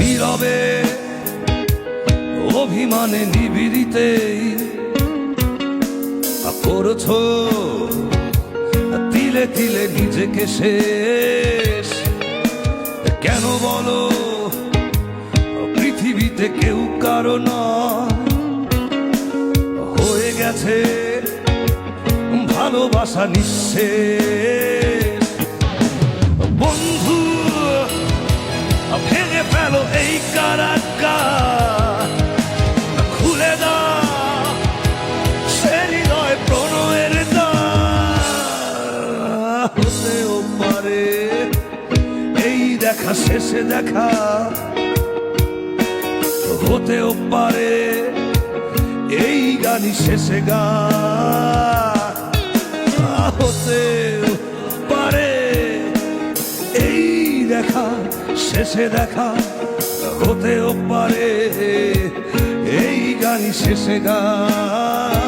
নীরবে, অভিমানে নিবিড়িতেই করছ, তিলে তিলে নিজেকে শেষ। কেন বলো, পৃথিবীতে কেউ নয়। হয়ে গেছে ভালোবাসা নিঃশেষ। ফেলো এই কারাকা খুলে দাও। সে হৃদয় প্রণয়ের দ্বার। হতেও পারে। এই দেখা শেষে দেখা। হতেও পারে। এই গানই শেষে গান। শেষে দেখা হতেও পারে। এই গানি শেষে গান।